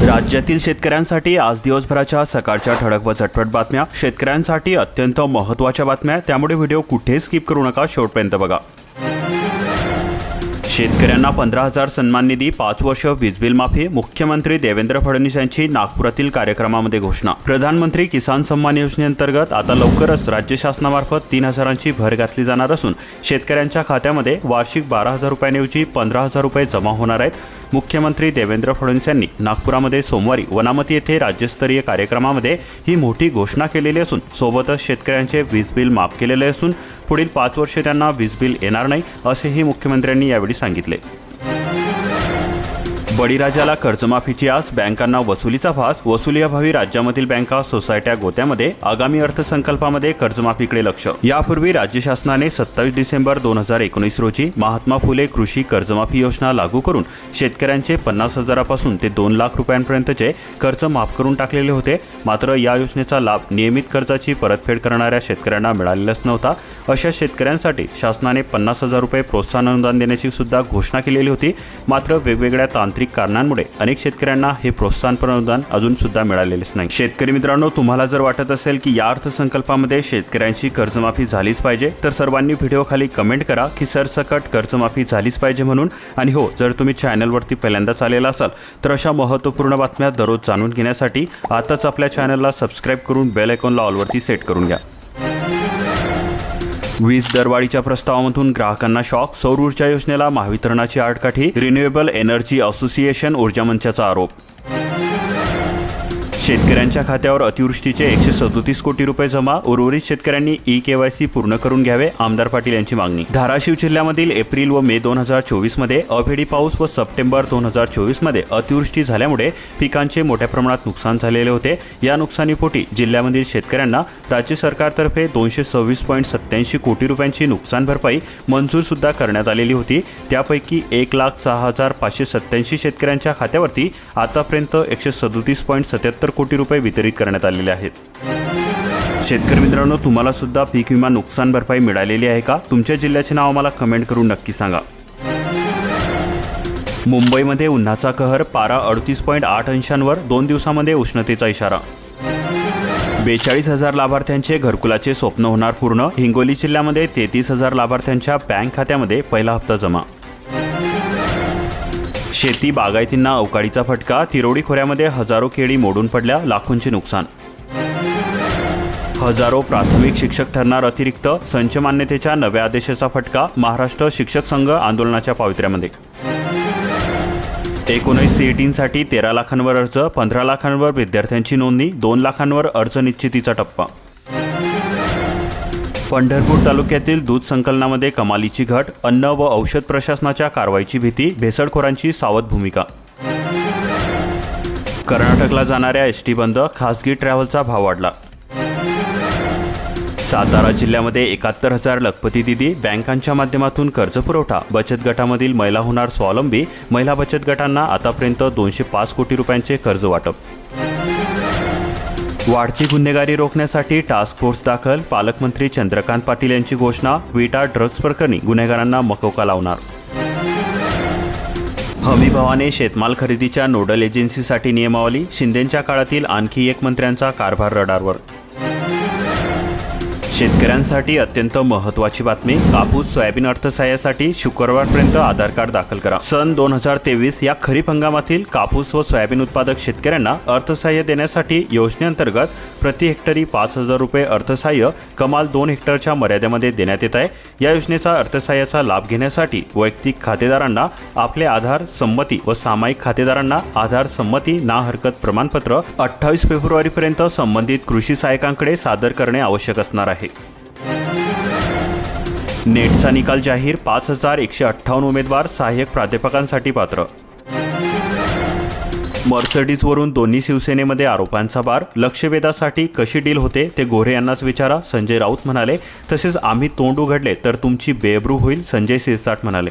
राज्यातील शेतकऱ्यांसाठी आज दिवसभराच्या सकाळच्या ठळक व झटपट बातम्या. शेतकऱ्यांसाठी अत्यंत महत्त्वाच्या बातम्या. त्यामुळे व्हिडिओ कुठेही स्किप करू नका. शेवटपर्यंत बघा. शेतकऱ्यांना पंधरा हजार सन्मान निधी पाच वर्ष वीज बिल माफी मुख्यमंत्री देवेंद्र फडणवीस यांची नागपुरातील कार्यक्रमामध्ये घोषणा. प्रधानमंत्री किसान सन्मान योजनेअंतर्गत आता लवकरच राज्य शासनामार्फत तीन हजारांची भर घातली जाणार असून शेतकऱ्यांच्या खात्यामध्ये वार्षिक बारा हजार रुपयांऐवजी पंधरा हजार रुपये जमा होणार आहेत. मुख्यमंत्री देवेंद्र फडणवीस यांनी नागपुरामध्ये सोमवारी वनामती येथे राज्यस्तरीय कार्यक्रमामध्ये ही मोठी घोषणा केलेली असून सोबतच शेतकऱ्यांचे वीज बिल माफ केलेले असून पुढील पाच वर्षे त्यांना वीज बिल येणार नाही असेही मुख्यमंत्र्यांनी यावेळी सांगितले. सांगितले. बळीराजाला कर्जमाफीची आस बँकांना वसुलीचा फास वसुलीअभावी राज्यामधील बँका सोसायट्या गोत्यामध्ये आगामी अर्थसंकल्पामध्ये कर्जमाफीकडे लक्ष. यापूर्वी राज्य शासनाने सत्तावीस डिसेंबर दोन हजार एकोणीस रोजी महात्मा फुले कृषी कर्जमाफी योजना लागू करून शेतकऱ्यांचे पन्नास हजारापासून ते दोन लाख रुपयांपर्यंतचे कर्ज माफ करून टाकलेले होते. मात्र या योजनेचा लाभ नियमित कर्जाची परतफेड करणाऱ्या शेतकऱ्यांना मिळालेलाच नव्हता. अशा शेतकऱ्यांसाठी शासनाने पन्नास हजार रुपये प्रोत्साहन अनुदान देण्याची सुद्धा घोषणा केलेली होती. मात्र वेगवेगळ्या तांत्रिक कारणांमुळे अनेक शेतकऱ्यांना हे प्रोत्साहनपर अनुदान अजून सुद्धा मिळालेलेच नाही. शेतकरी मित्रांनो तुम्हाला जर वाटत असेल की या अर्थसंकल्पामध्ये शेतकऱ्यांची कर्जमाफी झालीच पाहिजे तर सर्वांनी व्हिडिओ खाली कमेंट करा की सरसकट कर्जमाफी झालीच पाहिजे म्हणून. आणि हो जर तुम्ही चॅनलवरती पहिल्यांदाच आलेला असाल तर अशा महत्त्वपूर्ण बातम्या दररोज जाणून घेण्यासाठी आताच आपल्या चॅनलला सबस्क्राईब करून बेल आयकॉनला ऑलवरती सेट करून घ्या. वीज दरवाढीच्या प्रस्तावामधून ग्राहकांना शॉक सौर ऊर्जा योजनेला महावितरणाची आडकाठी रिन्युएबल एनर्जी असोसिएशन ऊर्जा मंचाचा आरोप शेतकऱ्यांच्या खात्यावर अतिवृष्टीचे एकशे सदोतीस कोटी रुपये जमा उर्वरित शेतकऱ्यांनी ई केवायसी पूर्ण करून घ्यावे आमदार पाटील यांची मागणी. धाराशिव जिल्ह्यामधील एप्रिल व मे दोन हजार चोवीसमध्ये अभेडी पाऊस व सप्टेंबर दोन हजार चोवीसमध्ये अतिवृष्टी झाल्यामुळे पिकांचे मोठ्या प्रमाणात नुकसान झालेले होते. या नुकसानीपोटी जिल्ह्यामधील शेतकऱ्यांना राज्य सरकारतर्फे दोनशे सव्वीस पॉईंट सत्याऐंशी कोटी रुपयांची नुकसान भरपाई मंजूर सुद्धा करण्यात आलेली होती. त्यापैकी एक लाख सहा हजार पाचशे सत्याऐंशी शेतकऱ्यांच्या खात्यावरती आतापर्यंत एकशे सदोतीस पॉईंट सत्याहत्तर कोटी रुपये वितरित करण्यात आलेले आहेत. शेतकरी मित्रांनो तुम्हाला सुद्धा पीक विमा नुकसान भरपाई मिळालेली आहे का? तुमच्या जिल्ह्याचे नाव आम्हाला कमेंट करून नक्की सांगा. मुंबईमध्ये उन्हाचा कहर पारा अडतीस पॉईंट आठ अंशांवर दोन दिवसामध्ये उष्णतेचा इशारा. बेचाळीस हजार लाभार्थ्यांचे घरकुलाचे स्वप्न होणार पूर्ण. हिंगोली जिल्ह्यामध्ये तेहतीस हजार लाभार्थ्यांच्या बँक खात्यामध्ये पहिला हप्ता जमा. शेती बागायतींना अवकाळीचा फटका तिरोडी खोऱ्यामध्ये हजारो केळी मोडून पडल्या लाखोंचे नुकसान. हजारो प्राथमिक शिक्षक ठरणार अतिरिक्त संच मान्यतेच्या नव्या आदेशाचा फटका महाराष्ट्र शिक्षक संघ आंदोलनाच्या पावित्र्यामध्ये. एकोणीस सीईटींसाठी तेरा लाखांवर अर्ज पंधरा लाखांवर विद्यार्थ्यांची नोंदणी दोन लाखांवर अर्ज निश्चितीचा टप्पा. पंढरपूर तालुक्यातील दूध संकलनामध्ये कमालीची घट अन्न व औषध प्रशासनाच्या कारवाईची भीती भेसळखोरांची सावध भूमिका. कर्नाटकला जाणाऱ्या एस टी बंद खासगी ट्रॅव्हलचा भाव वाढला. सातारा जिल्ह्यामध्ये एकाहत्तर हजार लखपती दिदी बँकांच्या माध्यमातून कर्ज पुरवठा बचत गटामधील महिला होणार स्वावलंबी महिला बचत गटांना आतापर्यंत दोनशे पाच कोटी रुपयांचे कर्ज वाटप. वाढती गुन्हेगारी रोखण्यासाठी टास्क फोर्स दाखल पालकमंत्री चंद्रकांत पाटील यांची घोषणा विटा ड्रग्ज प्रकरणी गुन्हेगारांना मकोका लावणार. हमीभावाने शेतमाल खरेदीच्या नोडल एजन्सीसाठी नियमावली शिंदेंच्या काळातील आणखी एक मंत्र्यांचा कारभार रडारवर. शेतकऱ्यांसाठी अत्यंत महत्त्वाची बातमी. कापूस सोयाबीन अर्थसहाय्यासाठी शुक्रवारपर्यंत आधार कार्ड दाखल करा. सन दोन हजार तेवीस या खरीप हंगामातील कापूस व सोयाबीन उत्पादक शेतकऱ्यांना अर्थसहाय्य देण्यासाठी योजनेअंतर्गत प्रति हेक्टरी पाच हजार रुपये अर्थसहाय्य कमाल दोन हेक्टरच्या मर्यादेमध्ये देण्यात येत आहे. या योजनेचा अर्थसहाय्याचा लाभ घेण्यासाठी वैयक्तिक खातेदारांना आपले आधार संमती व सामायिक खातेदारांना आधार संमती ना हरकत प्रमाणपत्र अठ्ठावीस फेब्रुवारीपर्यंत संबंधित कृषी सहाय्यकांकडे सादर करणे आवश्यक असणार आहे. नेटचा निकाल जाहीर पाच हजार एकशे अठ्ठावन्न उमेदवार सहाय्यक प्राध्यापकांसाठी पात्र. मर्सडीजवरून दोन्ही शिवसेनेमध्ये आरोपांचा बार लक्षवेधासाठी कशी डील होते ते गोरे यांनाच विचारा. संजय राऊत म्हणाले तसेच आम्ही तोंड उघडले तर तुमची बेबरू होईल संजय सिरसाट म्हणाले.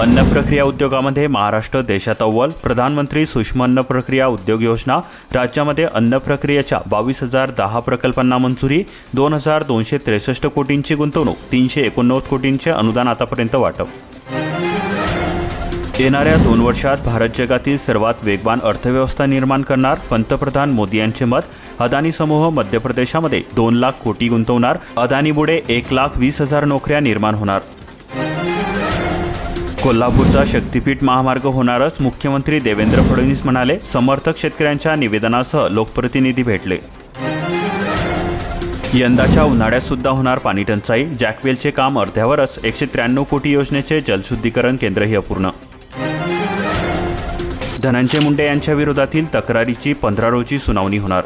अन्न प्रक्रिया उद्योगामध्ये महाराष्ट्र देशात अव्वल. प्रधानमंत्री सूक्ष्म अन्न प्रक्रिया उद्योग योजना. राज्यामध्ये अन्न प्रक्रियेच्या बावीस हजार दहा प्रकल्पांना मंजुरी. दोन हजार दोनशे त्रेसष्ट कोटींची गुंतवणूक. तीनशे एकोणनव्वद कोटींचे अनुदान आतापर्यंत वाटप. येणाऱ्या दोन वर्षात भारत जगातील सर्वात वेगवान अर्थव्यवस्था निर्माण करणार पंतप्रधान मोदी यांचे मत. अदानी समूह मध्य प्रदेशामध्ये दोन लाख कोटी गुंतवणार. अदानीमुळे एक लाख वीस हजार नोकऱ्या निर्माण होणार. कोल्हापूरचा शक्तीपीठ महामार्ग होणारच मुख्यमंत्री देवेंद्र फडणवीस म्हणाले समर्थक शेतकऱ्यांच्या निवेदनासह लोकप्रतिनिधी भेटले. यंदाच्या उन्हाळ्यात सुद्धा होणार पाणी टंचाई जॅकवेलचे काम अर्ध्यावरच एकशे त्र्याण्णव कोटी योजनेचे जलशुद्धीकरण केंद्रही अपूर्ण. धनंजय मुंडे यांच्या विरोधातील तक्रारीची पंधरा रोजी सुनावणी होणार.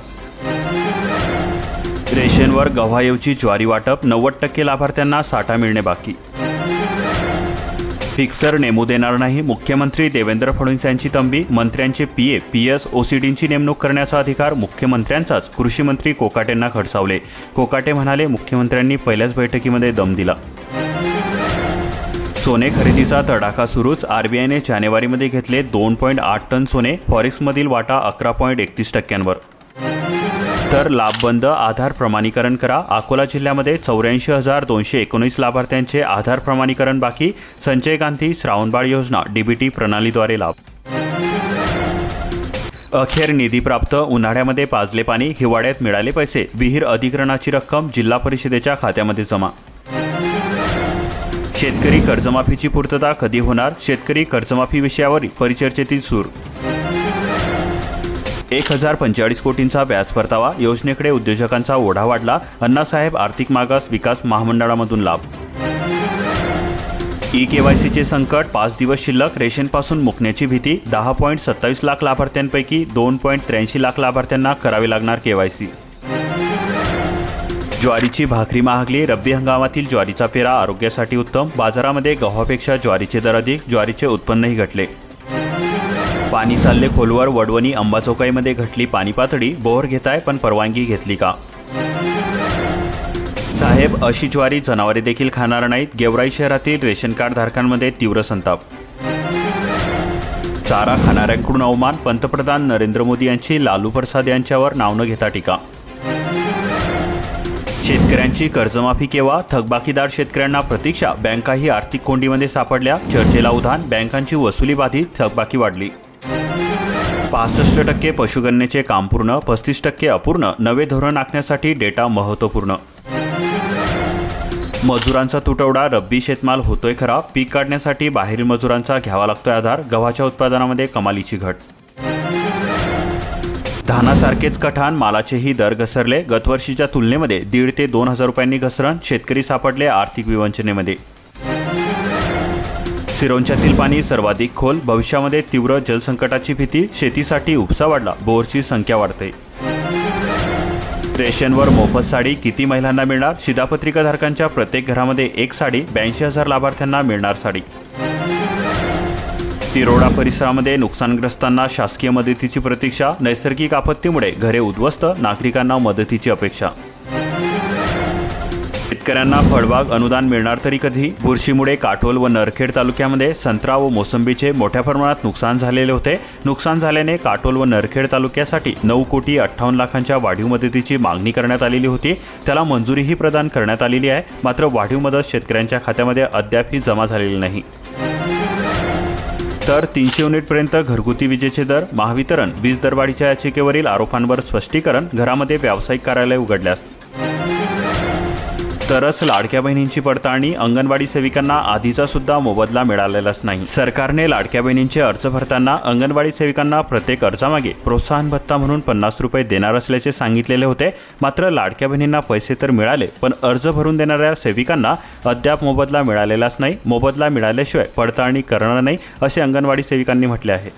रेशनवर गव्हाऐवजी ज्वारी वाटप नव्वद टक्के लाभार्थ्यांना साठा मिळणे बाकी. फिक्सर नेमू देणार नाही. मुख्यमंत्री देवेंद्र फडणवीस यांची तंबी मंत्र्यांचे पीए पीएस ओसीडींची नेमणूक करण्याचा अधिकार मुख्यमंत्र्यांचाच कृषीमंत्री कोकाटेंना खडसावले. कोकाटे म्हणाले मुख्यमंत्र्यांनी पहिल्याच बैठकीमध्ये दम दिला. सोने खरेदीचा तडाखा सुरूच आरबीआयने जानेवारीमध्ये घेतले दोन पॉईंट आठ टन सोने फॉरेक्समधील वाटा अकरा पॉईंट एकतीस टक्क्यांवर. तर लाभबंद आधार प्रमाणीकरण करा. अकोला जिल्ह्यामध्ये चौऱ्याऐंशी हजार दोनशे एकोणीस लाभार्थ्यांचे आधार प्रमाणीकरण बाकी. संजय गांधी श्रावणबाळ योजना डीबीटी प्रणालीद्वारे लाभ. अखेर निधी प्राप्त उन्हाळ्यामध्ये पाजले पाणी हिवाळ्यात मिळाले पैसे. विहीर अधिग्रहणाची रक्कम जिल्हा परिषदेच्या खात्यामध्ये जमा. शेतकरी कर्जमाफीची पूर्तता कधी होणार? शेतकरी कर्जमाफी विषयावर परिचर्चेतील सूर. एक हजार पंचेचाळीस कोटींचा व्याज परतावा योजनेकडे उद्योजकांचा ओढा वाढला अण्णासाहेब आर्थिक मागास विकास महामंडळामधून लाभ. ई केवायसीचे संकट पाच दिवस शिल्लक रेशनपासून मुकण्याची भीती दहा पॉईंट सत्तावीस लाख लाभार्थ्यांपैकी दोन पॉईंट त्र्याऐंशी लाख लाभार्थ्यांना करावी लागणार केवायसी ज्वारीची भाकरी महागली रब्बी हंगामातील ज्वारीचा पेरा आरोग्यासाठी उत्तम बाजारामध्ये गव्हापेक्षा ज्वारीचे दर अधिक ज्वारीचे उत्पन्नही घटले. पाणी चालले खोलवर वडवणी अंबाचोकाईमध्ये घटली पाणी पातळी बोर घेताय पण परवानगी घेतली का? साहेब अशी ज्वारी जनावरे देखील खाणार नाहीत. गेवराई शहरातील रेशन कार्ड धारकांमध्ये तीव्र संताप. चारा खाणाऱ्यांकडून अवमान पंतप्रधान नरेंद्र मोदी यांची लालू प्रसाद यांच्यावर नाव न घेता टीका. शेतकऱ्यांची कर्जमाफी केव्हा थकबाकीदार शेतकऱ्यांना प्रतीक्षा बँकाही आर्थिक कोंडीमध्ये सापडल्या चर्चेला उधाण बँकांची वसुली बाधित थकबाकी वाढली. पासष्ट टक्के पशुगणनेचे काम पूर्ण पस्तीस टक्के अपूर्ण नवे धोरण आखण्यासाठी डेटा महत्त्वपूर्ण. मजुरांचा तुटवडा रब्बी शेतमाल होतोय खराब पीक काढण्यासाठी बाहेरील मजुरांचा घ्यावा लागतोय आधार गव्हाच्या उत्पादनामध्ये कमालीची घट. धानासारखेच कठाण मालाचेही दर घसरले गतवर्षीच्या तुलनेमध्ये दीड ते दोन हजार रुपयांनी घसरण शेतकरी सापडले आर्थिक विवंचनेमध्ये. सिरोंच्यातील पाणी सर्वाधिक खोल भविष्यामध्ये तीव्र जलसंकटाची भीती शेतीसाठी उपसा वाढला बोरची संख्या वाढते. रेशनवर मोफत साडी किती महिलांना मिळणार? शिधापत्रिकाधारकांच्या प्रत्येक घरामध्ये एक साडी ब्याऐंशी हजार लाभार्थ्यांना मिळणार साडी. तिरोडा परिसरामध्ये नुकसानग्रस्तांना शासकीय मदतीची प्रतीक्षा नैसर्गिक आपत्तीमुळे घरे उद्ध्वस्त नागरिकांना मदतीची अपेक्षा. शेतकऱ्यांना फळबाग अनुदान मिळणार तरी कधी? बुरशीमुळे काटोल व नरखेड तालुक्यामध्ये संत्रा व मोसंबीचे मोठ्या प्रमाणात नुकसान झालेले होते. नुकसान झाल्याने काटोल व नरखेड तालुक्यासाठी नऊ कोटी अठ्ठावन्न लाखांच्या वाढीव मदतीची मागणी करण्यात आलेली होती. त्याला मंजुरीही प्रदान करण्यात आलेली आहे. मात्र वाढीव मदत शेतकऱ्यांच्या खात्यामध्ये अद्यापही जमा झालेली नाही. तर तीनशे युनिटपर्यंत घरगुती विजेचे दर महावितरण वीज दरवाढीच्या याचिकेवरील आरोपांवर स्पष्टीकरण घरामध्ये व्यावसायिक कार्यालय उघडल्यास तरच लाडक्या बहिणींची पडताळणी अंगणवाडी सेविकांना आधीचा सुद्धा मोबदला मिळालेलाच नाही. सरकारने लाडक्या बहिणींचे अर्ज भरताना अंगणवाडी सेविकांना प्रत्येक अर्जामागे प्रोत्साहन भत्ता म्हणून पन्नास रुपये देणार असल्याचे सांगितलेले होते. मात्र लाडक्या बहिणींना पैसे तर मिळाले पण अर्ज भरून देणाऱ्या सेविकांना अद्याप मोबदला मिळालेलाच नाही. मोबदला मिळाल्याशिवाय पडताळणी करणार नाही असे अंगणवाडी सेविकांनी म्हटले आहे.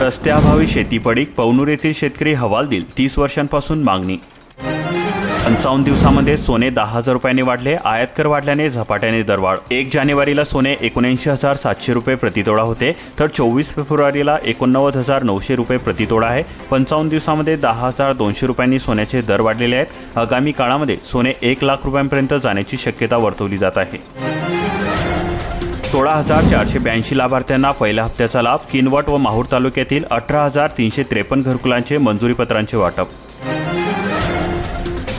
रस्त्याअभावी शेती पडीक पवनूर येथील शेतकरी हवालदिल तीस वर्षांपासून मागणी पंचावन्न दिवसामध्ये सोने दहा हजार रुपयांनी वाढले आयात कर वाढल्याने झपाट्याने दरवाढ. एक जानेवारीला सोने एकोणऐंशी हजार सातशे रुपये प्रतितोडा होते तर चोवीस फेब्रुवारीला एकोणनव्वद हजार नऊशे रुपये प्रतितोडा आहे. पंचावन्न दिवसामध्ये दहा हजार दोनशे रुपयांनी सोन्याचे दर वाढलेले आहेत. आगामी काळामध्ये सोने एक लाख रुपयांपर्यंत जाण्याची शक्यता वर्तवली जात आहे. सोळा हजार चारशे ब्याऐंशी लाभार्थ्यांना पहिल्या हप्त्याचा लाभ किनवट व माहूर तालुक्यातील अठरा हजार तीनशे त्रेपन्न घरकुलांचे मंजुरीपत्रांचे वाटप.